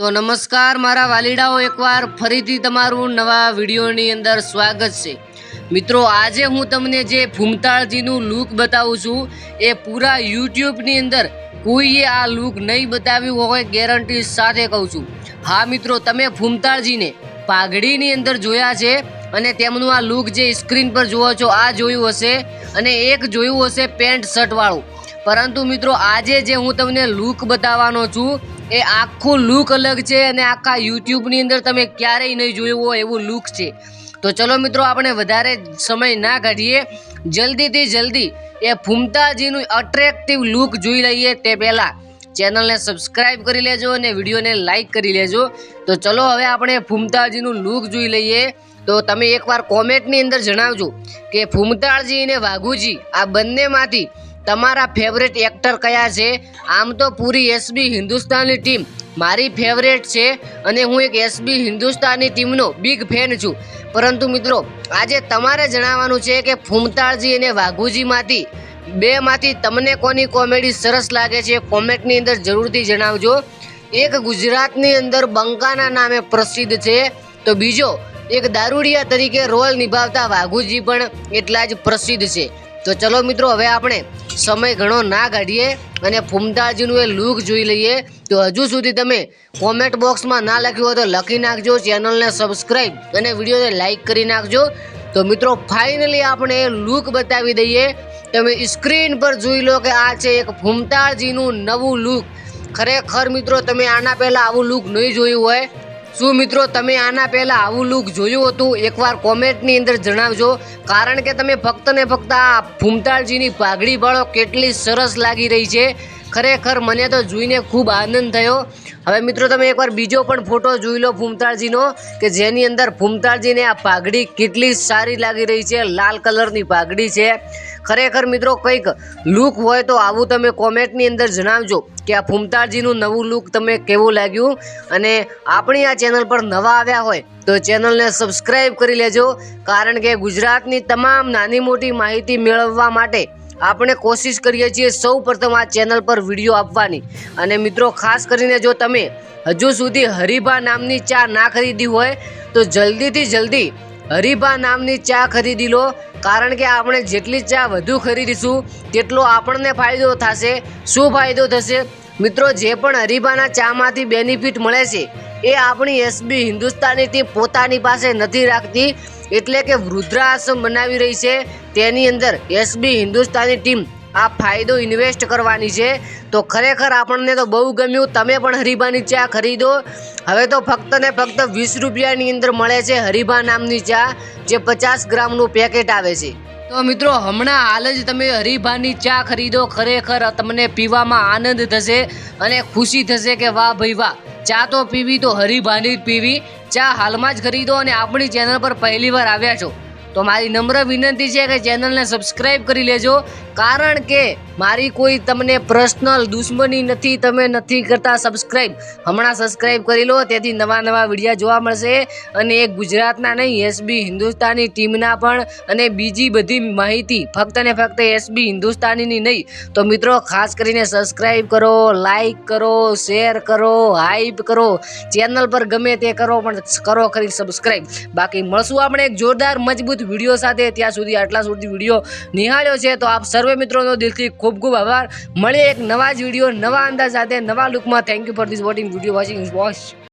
તો નમસ્કાર, મારા વાલીડાઓ એકવાર ફરીથી તમારું નવા વિડીયોની અંદર સ્વાગત છે. મિત્રો, આજે હું તમને જે ફૂમતાળજીનું લુક બતાવું છું, એ પૂરા યુટ્યુબની અંદર કોઈએ આ લુક નહીં બતાવ્યું હોય ગેરંટી સાથે કહું છું. હા, મિત્રો, તમે ફૂમતાળજીને પાઘડીની અંદર જોયા છે અને તેમનું આ લુક જે સ્ક્રીન પર જુઓ છો, આ જોયું હશે અને એક જોયું હશે પેન્ટ શર્ટવાળું પરંતુ મિત્રો, આજે જે હું તમને લુક બતાવવાનો છું એ આખું લુક અલગ છે અને આખા યુટ્યુબની અંદર તમે ક્યારેય નહીં જોયું હોય એવું લુક છે. તો ચલો મિત્રો, આપણે વધારે સમય ના કાઢીએ. જલ્દીથી જલ્દી એ ફૂમતાજીનું અટ્રેક્ટિવ લુક જોઈ લઈએ તે પહેલાં. ચેનલને સબસ્ક્રાઇબ કરી લેજો અને વિડીયોને લાઇક કરી લેજો. તો ચલો હવે આપણે ફૂમતાજીનું લુક જોઈ લઈએ. તો તમે એકવાર કોમેન્ટની અંદર જણાવજો કે ફૂમતાળજી અને વાઘુજી, આ બંનેમાંથી તમારા ફેવરેટ એક્ટર કયા છે? આમ તો પૂરી એસબી હિન્દુસ્તાની ટીમ મારી ફેવરેટ છે અને હું એક એસબી હિન્દુસ્તાની ટીમનો બિગ ફેન છું. પરંતુ મિત્રો, આજે તમારે જણાવવાનું છે કે ફૂમતાળજી અને વાઘુજીમાંથી બેમાંથી તમને કોની કોમેડી સરસ લાગે છે? કોમેન્ટની અંદર જરૂરથી જણાવજો. એક ગુજરાતની અંદર બંકાના નામે પ્રસિદ્ધ છે. તો બીજો એક દારૂડિયા તરીકે રોલ નિભાવતા વાઘુજી પણ એટલા જ પ્રસિદ્ધ છે. તો ચલો મિત્રો, હવે આપણે સમય ઘણો ના કાઢીએ અને ફૂમતાજીનું એ લુક જોઈ લઈએ. તો હજુ સુધી તમે કોમેન્ટ બોક્સમાં ના લખ્યું હોય તો લખી નાખજો, ચેનલને સબસ્ક્રાઈબ અને વિડીયોને લાઇક કરી નાખજો. તો મિત્રો, ફાઇનલી આપણે એ લુક બતાવી દઈએ. તમે સ્ક્રીન પર જોઈ લો કે આ છે એક ફૂમતાજીનું નવું લુક. ખરેખર મિત્રો, તમે આના પહેલાં આવું લુક નહીં જોયું હોય. શું મિત્રો, તમે આના પહેલાં આવું લુક જોયું હતું? એકવાર કોમેન્ટની અંદર જણાવજો. કારણ કે તમે ફક્ત ને ફક્ત આ ભૂમતાળજીની પાઘડી બાળો કેટલી સરસ લાગી રહી છે. ખરેખર મને તો જોઈને ખૂબ આનંદ થયો. હવે મિત્રો, તમે એકવાર બીજો પણ ફોટો જોઈ લો ભૂમતાળજીનો, કે જેની અંદર ભૂમતાળજીને આ પાઘડી કેટલી સારી લાગી રહી છે. લાલ કલરની પાઘડી છે. ખરેખર મિત્રો કંઈક લુક હોય તો આવું તમે કોમેન્ટની અંદર જણાવજો કે આ ફૂમતાળજીનું નવું લુક તમે કેવું લાગ્યું? અને આપણી આ ચેનલ પર નવા આવ્યા હોય તો ચેનલને સબસ્ક્રાઈબ કરી લેજો, કારણ કે ગુજરાતની તમામ નાની મોટી માહિતી મેળવવા માટે આપણે કોશિશ કરીએ છીએ સૌ પ્રથમ આ ચેનલ પર વીડિયો આપવાની. અને મિત્રો, ખાસ કરીને જો તમે હજુ સુધી હરિભા નામની ચા ના ખરીદી હોય, તો જલ્દીથી જલ્દી હરિભા નામની ચા ખરીદી લો. કારણ કે આપણે જેટલી ચા વધુ ખરીદીશું, તેટલો આપણને ફાયદો થશે. શું ફાયદો થશે? મિત્રો, જે પણ અરીબાના ચામાંથી બેનિફિટ મળે છે, એ આપણી એસબી હિન્દુસ્તાની ટીમ પોતાની પાસે નથી રાખતી. એટલે કે વૃદ્ધાશ્રમ બનાવી રહી છે. તેની અંદર એસબી હિન્દુસ્તાની ટીમ આ ફાયદો ઇન્વેસ્ટ કરવાની છે. તો ખરેખર આપણને તો બહુ ગમ્યું. તમે પણ હરિભાની ચા ખરીદો. હવે તો ફક્ત ને ફક્ત વીસ રૂપિયાની અંદર મળે છે હરિભા નામની ચા, જે પચાસ ગ્રામનું પેકેટ આવે છે. તો મિત્રો, હમણાં હાલ જ તમે હરીભાની ચા ખરીદો. ખરેખર તમને પીવામાં આનંદ થશે અને ખુશી થશે કે વાહ ભાઈ વાહ. ચા તો પીવી, તો હરિભાની જ પીવી. ચા હાલમાં જ ખરીદો અને આપણી ચેનલ પર પહેલી વાર આવ્યા છો. તો મારી નમ્ર વિનંતી છે કે ચેનલને સબસ્ક્રાઈબ કરી લેજો. કારણ કે મારી કોઈ તમને પર્સનલ દુશ્મની નથી, તમે નથી કરતા સબસ્ક્રાઈબ હમણાં સબસ્ક્રાઈબ કરી લો, તેથી નવા નવા વીડિયો જોવા મળશે. અને એક ગુજરાતના નહીં એસબી હિન્દુસ્તાની ટીમના પણ અને બીજી બધી માહિતી. ફક્ત ને ફક્ત એસબી હિન્દુસ્તાનીની નહીં. તો મિત્રો, ખાસ કરીને સબસ્ક્રાઈબ કરો લાઈક કરો શેર કરો હાઈપ કરો. ચેનલ પર ગમે તે કરો, પણ કરો ખરી સબસ્ક્રાઈબ બાકી મળશું આપણે એક જોરદાર, મજબૂત વીડિયો સાથે. ત્યાં સુધી આટલા સુધી વીડિયો નિહાળ્યો છે. તો આપ સર્વે મિત્રોનો દિલથી ખૂબ ખૂબ આભાર. મળીએ એક નવા જ વીડિયો, નવા અંદાજ સાથે, નવા લુકમાં thank you for this voting video watching watch